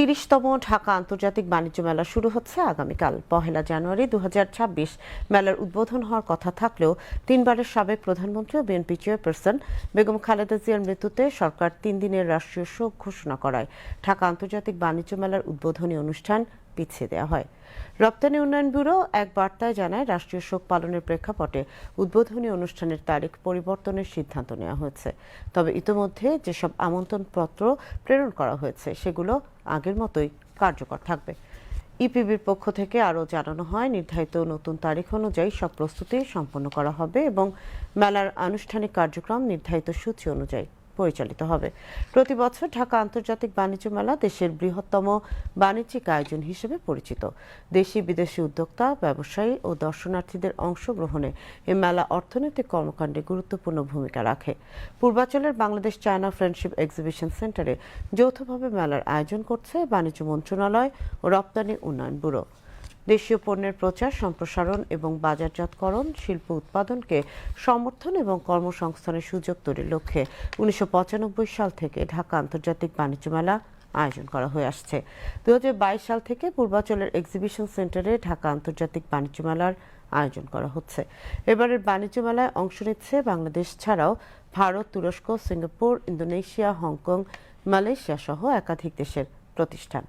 তিরিশতম ঢাকা আন্তর্জাতিক বাণিজ্য মেলা শুরু হচ্ছে আগামীকাল, পহেলা জানুয়ারি দু হাজার ছাব্বিশ। মেলার উদ্বোধন হওয়ার কথা থাকলেও তিনবারের সাবেক প্রধানমন্ত্রী ও বিএনপি চেয়ারপারসন বেগম খালেদা জিয়ার মৃত্যুতে সরকার তিন দিনের রাষ্ট্রীয় শোক ঘোষণা করায়। ঢাকা আন্তর্জাতিক বাণিজ্য মেলার উদ্বোধনী অনুষ্ঠান পিছিয়ে দেওয়া হয়। রপ্তানি উন্নয়ন ব্যুরো এক বার্তায় জানায়, রাষ্ট্রীয় শোক পালনের প্রেক্ষাপটে উদ্বোধনী অনুষ্ঠানের তারিখ পরিবর্তনের সিদ্ধান্ত নেওয়া হয়েছে। তবে ইতোমধ্যে যেসব আমন্ত্রণপত্র প্রেরণ করা হয়েছে, সেগুলো আগের মতোই কার্যকর থাকবে। ইপিবির পক্ষ থেকে আরও জানানো হয়, নির্ধারিত নতুন তারিখ অনুযায়ী সব প্রস্তুতি সম্পন্ন করা হবে এবং মেলার আনুষ্ঠানিক কার্যক্রম নির্ধারিত সূচি অনুযায়ী পরিচালিত হবে। প্রতি বছর ঢাকা আন্তর্জাতিক বাণিজ্য মেলা দেশের বৃহত্তম বাণিজ্যিক আয়োজন হিসেবে পরিচিত। দেশি বিদেশি উদ্যোক্তা, ব্যবসায়ী ও দর্শনার্থীদের অংশগ্রহণে এ মেলা অর্থনৈতিক কর্মকাণ্ডে গুরুত্বপূর্ণ ভূমিকা রাখে। পূর্বাঞ্চলের বাংলাদেশ চায়না ফ্রেন্ডশিপ এক্সিবিশন সেন্টারে যৌথভাবে মেলার আয়োজন করছে বাণিজ্য মন্ত্রণালয় ও রপ্তানি উন্নয়ন ব্যুরো। দেশীয় পণ্যের প্রচার, সম্প্রসারণ এবং বাজারজাতকরণ, শিল্প উৎপাদনকে সমর্থন এবং কর্মসংস্থানের সুযোগ তৈরির লক্ষ্যে উনিশশো পঁচানব্বই সাল থেকে ঢাকা আন্তর্জাতিক বাণিজ্য মেলা আয়োজন করা হয়ে আসছে। দুহাজার বাইশ সাল থেকে পূর্বাঞ্চলের এক্সিবিশন সেন্টারে ঢাকা আন্তর্জাতিক বাণিজ্য মেলার আয়োজন করা হচ্ছে। এবারের বাণিজ্য মেলায় অংশ নিচ্ছে বাংলাদেশ ছাড়াও ভারত, তুরস্ক, সিঙ্গাপুর, ইন্দোনেশিয়া, হংকং, মালয়েশিয়া সহ একাধিক দেশের প্রতিষ্ঠান।